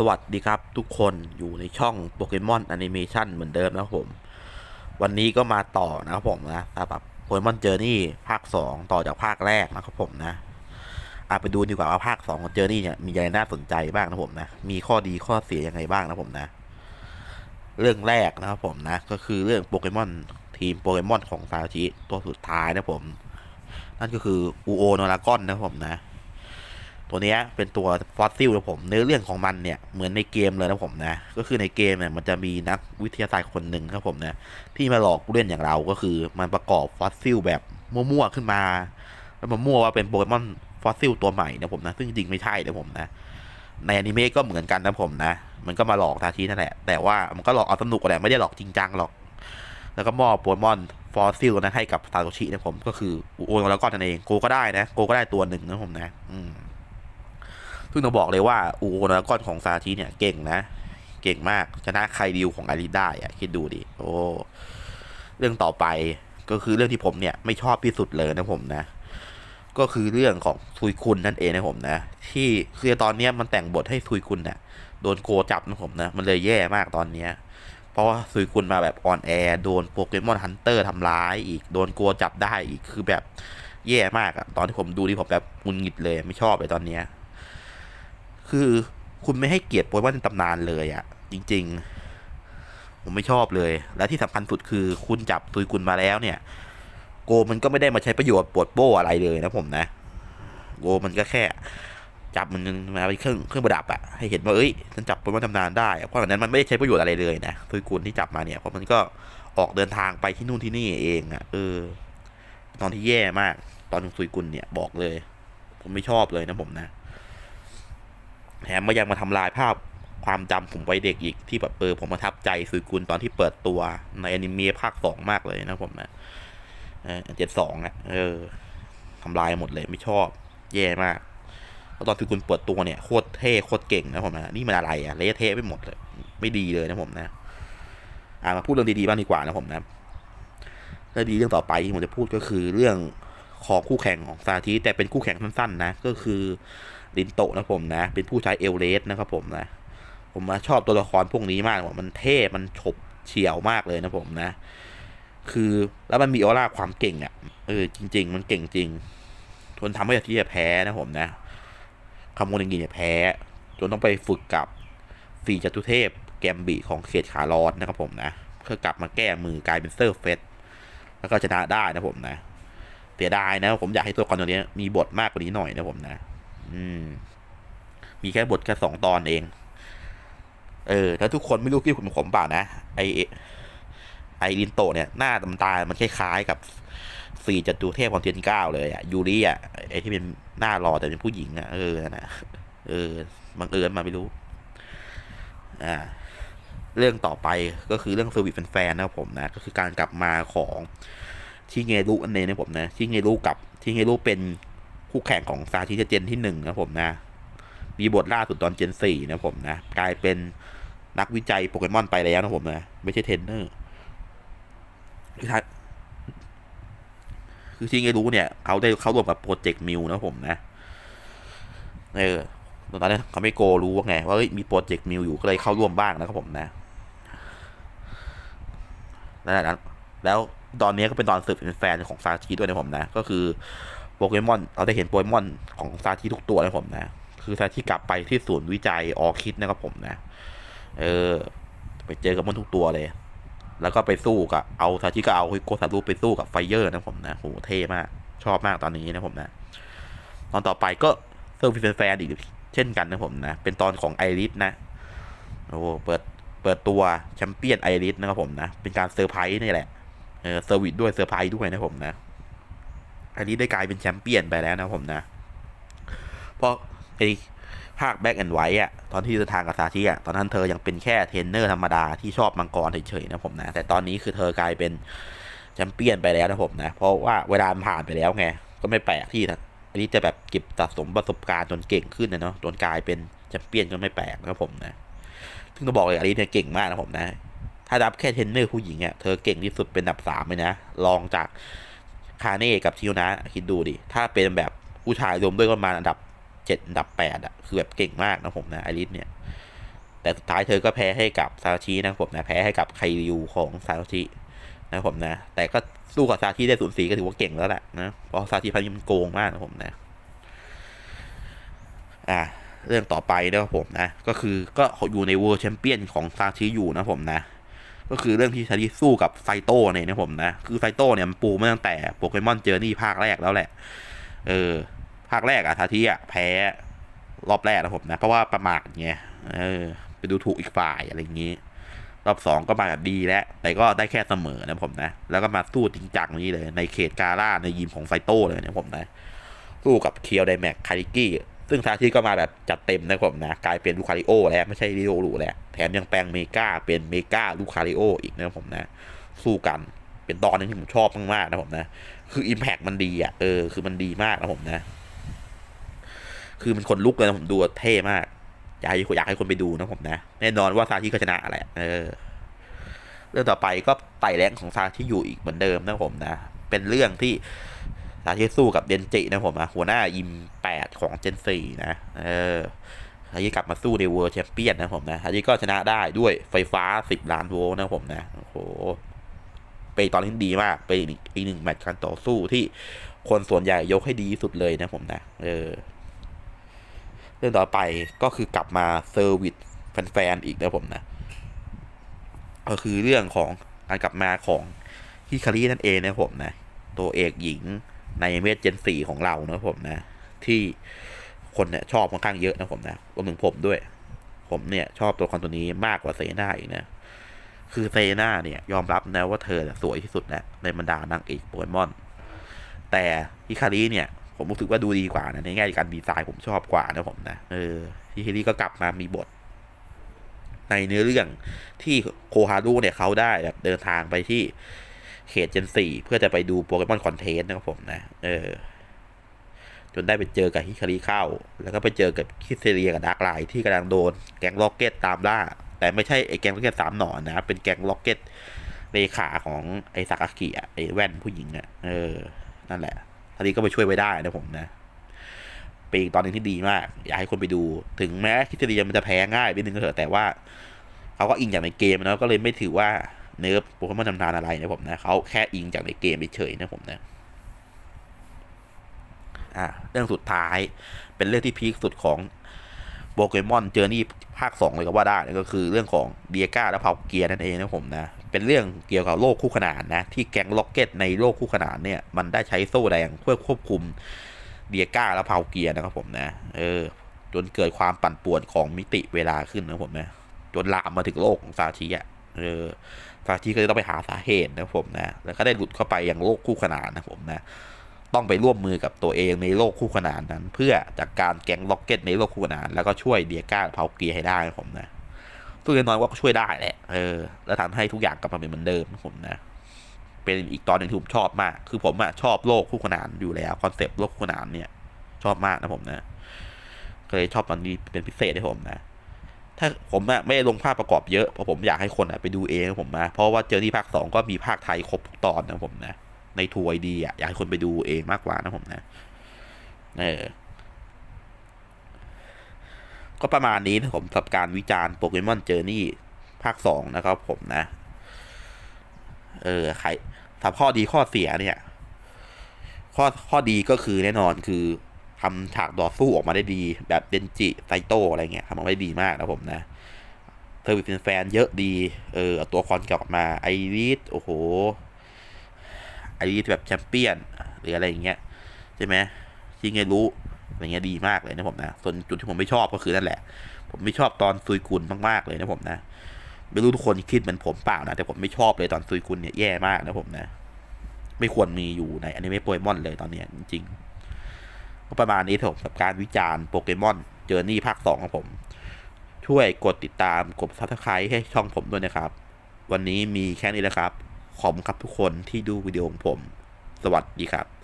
สวัสดีครับทุกคนอยู่ในช่องโปเกมอนแอนิเมชันเหมือนเดิมนะผม วันนี้ก็มาต่อนะครับผมนะสำหรับโปเกมอนเจอร์นี่ภาค 2 ต่อจากภาคแรกนะครับผมนะอาไปดูดีกว่าว่าภาค 2 ของเจอร์นี่เนี่ยมีอะไรน่าสนใจบ้างนะผมนะ มีข้อดีข้อเสียยังไงบ้างนะผมนะ เรื่องแรกนะครับผมนะ ก็คือเรื่องโปเกมอนทีมโปเกมอนของซาชิตัวสุดท้ายนะผม นั่นก็คืออูโอนารากอนนะผมนะ ตัวนี้เป็นตัวฟอสซิลนะผมเนื้อเรื่องของมันเนี่ยเหมือนในเกมเลยนะผมนะก็คือในเกมเนี่ยมันจะมีนักวิทยาศาสตร์คนหนึ่งครับผมนะที่มาหลอกผู้เล่นอย่างเราก็คือ มันประกอบฟอสซิลแบบมั่วๆขึ้นมา แล้วมามั่วว่าเป็นโปเกมอนฟอสซิลตัวใหม่นะผมนะซึ่งจริงๆไม่ใช่นะผมนะในอนิเมะก็เหมือนกันนะผมนะ มันก็มาหลอกทาชินั่นแหละ แต่ว่ามันก็หลอกเอาสนุกแหละไม่ได้หลอกจริงจังหรอก แล้วก็มอบโปเกมอนฟอสซิลนะให้กับซาโตชินะผมก็คือโอนแล้วก็นั่นเองโกก็ได้นะโกก็ได้ตัวหนึ่งนะผมนะ อืม ซึ่งต้องบอกเลยว่าอูโอนาก้อนของซาชิเนี่ยเก่งนะ เก่งมากชนะใครดิวของอาริได้อะคิดดูดิโอ้เรื่องต่อไปก็คือเรื่องที่ผมเนี่ยไม่ชอบที่สุดเลยนะผมนะ ก็คือเรื่องของซุยคุณนั่นเองนะผมนะ ที่คือตอนเนี้ยมันแต่งบทให้ซุยคุณเนี่ยโดนโกจับนะผมนะ มันเลยแย่มากตอนเนี้ยเพราะว่าซุยคุณมาแบบออนแอร์โดนโปเกมอนฮันเตอร์ทำร้ายอีกโดนโกจับได้อีกคือแบบแย่มากอะตอนที่ผมดูที่ผมแบบมุนหงิดเลยไม่ชอบเลยตอนเนี้ย คือคุณไม่ให้เกียรติโปเกมอนในตำนานเลยอะ่ะจริง ๆ ผมไม่ชอบเลย และที่สำคัญสุดคือคุณจับตุยกุลมาแล้วเนี่ย โกมันก็ไม่ได้มาใช้ประโยชน์ปวดโบ้อะไรเลยนะผมนะ โกมันก็แค่ จับมันมาเป็นเครื่องเครื่องประดับอะให้เห็นว่าเอ้ยฉันจับโปเกมอนตำนานได้เพราะฉะนั้นมันไม่ได้ใช้ประโยชน์อะไรเลยนะตุยกุลที่จับมาเนี่ยเพราะมันก็ออกเดินทางไปที่นู่นที่นี่เองอะเออ ตอนที่แย่มาก ตอนตุยกุลเนี่ยบอกเลย ผมไม่ชอบเลยนะผมนะ แถมมายังมาทำลายภาพความจำผมวัยเด็กอีกที่แบบเออผมประทับใจสุยกุลตอนที่เปิดตัวในอนิเมะภาคสองมากเลยนะผมนะเจ็ดสองอะเออทำลายหมดเลยไม่ชอบ แย่มากแล้วตอนสุยกุลเปิดตัวเนี่ยโคตรเท่โคตรเก่งนะผมนะนี่มันอะไรอะเละเทะไปหมดเลย ไม่ดีเลยนะผมนะ อ่ามาพูดเรื่องดีๆบ้างดีกว่านะผมนะเรื่องดีเรื่องต่อไปที่ผมจะพูดก็คือเรื่องของคู่แข่งของซาทีแต่เป็นคู่แข่งสั้นๆนะก็คือ ลินโตะนะผมนะ เป็นผู้ใช้เอลเลสนะครับผมนะ ผมมาชอบตัวละครพวกนี้มากมันเท่ มันฉบเฉียวมากเลยนะผมนะ คือแล้วมันมีออร่าความเก่งอะ่ะ เออจริง ๆ มันเก่งจริง ทนทำให้ที่จะแพ้นะผมนะคำโมนิงิเนี่ยแพ้ จนต้องไปฝึกกับสีจตุเทพแกมบีของเขตขาลอดนะครับผมนะเพื่อกลับมาแก้มือกลายเป็นเซอร์เฟสแล้วก็ชนะได้นะผมนะเสียดายนะผมอยากให้ตัวละครตัวนี้มีบทมากกว่านี้หน่อยนะผมนะ อืม มีแค่บทแค่สองตอนเอง เออถ้าทุกคนไม่รู้ที่ผมผมเปล่านะ ไอไอรินโตเนี่ย หน้าตำตา มันคล้ายๆกับสี่จัตุเทพของเทียนเก้าเลยอะยูริอะไอที่เป็นหน้ารอแต่เป็นผู้หญิงอะเออนะเออบังเอิญมาไม่รู้ อ่า เรื่องต่อไปก็คือเรื่องเซอร์วิสแฟนๆนะครับผมนะ ก็คือการกลับมาของชิเงรุอันเนนะผมนะชิเงรุกับชิเงรุเป็น คู่แข่งของซาชิเจนที่หนึ่งนะผมนะ มีบทล่าสุดตอนเจนสี่นะผมนะ กลายเป็นนักวิจัยโปเกมอนไปแล้วนะผมนะ ไม่ใช่เทรนเนอร์คือคือที่ไงรู้เนี่ย เขาได้เข้าร่วมกับโปรเจกต์มิวนะผมนะ เออตอนนั้นเขาไม่โกรู้ว่าไง ว่ามีโปรเจกต์มิวอยู่ก็เลยเข้าร่วมบ้างนะครับผมนะแล้วแล้วตอนนี้ก็เป็นตอนสืบเป็นแฟนของซาชิด้วยนะผมนะ ก็คือ โปเกมอนเราได้เห็นโปเกมอนของซาชิทุกตัวนะผมนะ คือซาชิกลับไปที่ศูนย์วิจัยออคิดนะครับผมนะ เออ ไปเจอกับมันทุกตัวเลย แล้วก็ไปสู้กับเอาซาชิก็เอาฮิโกซารุไปสู้กับไฟเยอร์นะผมนะโหเท่มาก ชอบมากตอนนี้นะผมนะ ตอนต่อไปก็เซอร์วิสแฟนอีกเช่นกันนะผมนะ เป็นตอนของไอริสนะ โอ้เปิดเปิดตัวแชมเปี้ยนไอริสนะครับผมนะ เป็นการเซอร์ไพรส์นี่แหละ เออเซอร์วิสด้วยเซอร์ไพรส์ด้วยนะผมนะ อันนี้ได้กลายเป็นแชมเปี้ยนไปแล้วนะผมนะ เพราะไอภาคแบ็กแอนด์ไวท์อะตอนที่เดินทางกับซาชิอะตอนนั้นเธอยังเป็นแค่เทรนเนอร์ธรรมดาที่ชอบมังกรเฉยๆนะผมนะ แต่ตอนนี้คือเธอกลายเป็นแชมเปี้ยนไปแล้วนะผมนะ เพราะว่าเวลาผ่านไปแล้วไง ก็ไม่แปลกที่อันนี้จะแบบเก็บสะสมประสบการณ์จนเก่งขึ้นนะเนาะจนกลายเป็นแชมเปี้ยนก็ไม่แปลกนะผมนะซึ่งต้องบอกเลยอันนี้เนี่ยเก่งมากนะผมนะ ถ้ารับแค่เทรนเนอร์ผู้หญิงอะเธอเก่งที่สุดเป็นอันดับสามเลยนะรองจาก คาเน่กับชิวนะคิดดูดิ ถ้าเป็นแบบผู้ชายรวมด้วยก็ประมาณอันดับเจ็ดอันดับแปดอะคือแบบเก่งมากนะผมนะไอริสเนี่ย แต่สุดท้ายเธอก็แพ้ให้กับซาชินะผมนะ แพ้ให้กับไคริวของซาชินะผมนะ แต่ก็สู้กับซาชิได้ศูสีก็ถือว่าเก่งแล้วแหละนะเพราะซาชิพันนี้มันโกงมากนะผมนะ อ่าเรื่องต่อไปนะครับผมนะ ก็คือก็อยู่ในเวอร์แชมเปี้ยนของซาชิอยู่นะผมนะ ก็คือเรื่องที่ซาชิสู้กับไซโต้เนี่ยนะผมนะ คือไซโต้เนี่ยมันปูมาตั้งแต่โปเกมอนเจอร์นี่ภาคแรกแล้วแหละ เออ ภาคแรกอะซาชิอะแพ้รอบแรกนะผมนะ เพราะว่าประมาทไงเออ ไปดูถูกอีกฝ่ายอะไรอย่างนี้ รอบสองก็มาแบบดีแล้ว แต่ก็ได้แค่เสมอนะผมนะ แล้วก็มาสู้จริงจังนี้เลย ในเขตกาล่าในยิมของไซโต้เลยนะผมนะ สู้กับเคียวไดแม็กคาริกี้ ซึ่งซาชิก็มาแบบจัดเต็มนะผมนะกลายเป็นลูคาริโอแล้วไม่ใช่ริโอรูแล้วแถมยังแปลงเมกาเป็นเมกาลูคาริโออีกนะผมนะ สู้กันเป็นตอนนึงที่ผมชอบมากๆนะผมนะ คืออิมแพกมันดีอะเออคือมันดีมากนะผมนะ คือมันคนลุกเลยนะผมดูเท่มากอยากให้อยากให้คนไปดูนะผมนะ แน่นอนว่าซาชิก็ชนะแหละเออเรื่องต่อไปก็ไต่แรงของซาชิอยู่อีกเหมือนเดิมนะผมนะ เป็นเรื่องที่ ซาชิสู้กับเดนจินะผมนะหัวหน้ายิมแปดของเจนซีนะเออซาชิกลับมาสู้ในเวิร์แชมเปี้ยนนะผมนะซาชิก็ชนะได้ด้วยไฟฟ้าสิบล้านโวลต์นะผมนะโอ้โหเป็นตอนที่ดีมากเป็นอีกหนึ่งแมตช์การต่อสู้ที่คนส่วนใหญ่ยกให้ดีสุดเลยนะผมนะเออเรื่องต่อไปก็คือกลับมาเซอร์วิสแฟนๆอีกนะผมนะ ก็คือเรื่องของการกลับมาของฮิคารินั่นเองนะผมนะ ตัวเอกหญิง ในเมจเจนสี่ของเรานะผมนะ ที่คนเนี่ยชอบค่อนข้างเยอะนะผมนะรวมถึงผมด้วย ผมเนี่ย ชอบตัวละครตัวนี้มากกว่าเซนาอีกนะ คือเซนาเนี่ยยอมรับนะว่าเธอสวยที่สุดนะในบรรดานางเอกโปเกมอน แต่ฮิคาริเนี่ย ผมรู้สึกว่าดูดีกว่านะในแง่การดีไซน์ผมชอบกว่านะผมนะเออฮิคาริก็กลับมามีบทในเนื้อเรื่องที่โคฮารุเนี่ยเขาได้แบบเดินทางไปที่ เขตเจนสี่เพื่อจะไปดูโปเกมอนคอนเทนต์นะครับผมนะ เออ จนได้ไปเจอกับฮิคาริเข้า แล้วก็ไปเจอกับคิสเซเรียกับดาร์กไลท์ที่กำลังโดนแก๊งล็อกเก็ตตามล่า แต่ไม่ใช่ไอ้แก๊งล็อกเก็ตสามหนอนนะ เป็นแก๊งล็อกเก็ตเลขาของไอ้ซากากิอะไอ้แว่นผู้หญิงอะ เออ นั่นแหละทีนี้ก็ไปช่วยไว้ได้นะผมนะเป็นอีกตอนหนึงที่ดีมาก อยากให้คนไปดู ถึงแม้คิสเซเรียมันจะแพ้ง่ายนิดนึงก็เถอะแต่ว่าเขาก็อิงจากในเกมนะก็เลยไม่ถือว่า เนิร์ฟโปเกมอนทำทานอะไรนะผมนะเขาแค่อิงจากในเกมเฉยๆนะผมนะอ่าเรื่องสุดท้ายเป็นเรื่องที่พีคสุดของโปเกมอนเจอร์นี่ภาคสองเลยก็ว่าได้ก็คือเรื่องของเดียก้าและเผาเกียร์นั่นเองนะผมนะ เป็นเรื่องเกี่ยวกับโลกคู่ขนานนะ ที่แก๊งล็อกเก็ตในโลกคู่ขนานเนี่ย มันได้ใช้โซ่แดงเพื่อควบคุมเดียก้าและเผาเกียร์นะครับผมนะ เออ จนเกิดความปั่นป่วนของมิติเวลาขึ้นนะผมนะ จนลามมาถึงโลกของซาชิอะ เออ ซาชิก็เลยต้องไปหาสาเหตุนะผมนะแล้วก็ได้หลุดเข้าไปยังโลกคู่ขนานนะผมนะต้องไปร่วมมือกับตัวเองในโลกคู่ขนานนั้น เพื่อจากการแก๊งล็อกเก็ตในโลกคู่ขนาน แล้วก็ช่วยเดียก้าเผาเกียร์ให้ได้นะผมนะตัวน้อยว่าก็ช่วยได้แหละเออแล้วทำให้ทุกอย่างกลับมาเป็นเหมือนเดิมนะผมนะเป็นอีกตอนหนึ่งที่ผมชอบมาก คือผมอะชอบโลกคู่ขนานอยู่แล้วคอนเซปต์โลกคู่ขนานเนี่ย ชอบมากนะผมนะก็เลยชอบตอนนี้เป็นพิเศษให้ผมนะ ถ้าผมไม่ได้ลงภาพประกอบเยอะ เพราะผมอยากให้คนไปดูเองผมนะเพราะว่าเจอที่ภาคสองก็มีภาคไทยครบทุกตอนนะผมนะ ในทัวร์ดีอะอยากให้คนไปดูเองมากกว่านะผมนะเออก็ประมาณนี้นะผมสำหรับการวิจารณ์โปเกมอนเจอร์นี่ภาคสองนะครับผมนะ เออใครถ้าข้อดีข้อเสียเนี่ย ข้อข้อดีก็คือแน่นอนคือ ทำฉากต่อสู้ออกมาได้ดี แบบเดนจิไซโตอะไรเงี้ยทำออกมาได้ดีมากนะผมนะเซอร์วิสแฟนเยอะดีเออเอตัวคอนกลับมาไอริสโอ้โหไอริสแบบแชมเปี้ยนหรืออะไรอย่างเงี้ยใช่ไหมชิงไงรู้อะไรเงี้ยดีมากเลยนะผมนะส่วนจุดที่ผมไม่ชอบก็คือนั่นแหละ ผมไม่ชอบตอนซุยกุลมากๆเลยนะผมนะไม่รู้ทุกคนคิดเหมือนผมเปล่านะแต่ผมไม่ชอบเลยตอนซุยกุลเนี่ยแย่มากนะผมนะ ไม่ควรมีอยู่ในอนิเมะโปเกมอนเลยตอนเนี้ยจริงๆ ก็ประมาณนี้ครับผมกับการวิจารณ์โปเกมอนเจอร์นี่ภาคสองของผม ช่วยกดติดตามกดซับสไครต์ให้ช่องผมด้วยนะครับ วันนี้มีแค่นี้แหละครับ ขอบคุณครับทุกคนที่ดูวิดีโอของผม สวัสดีครับ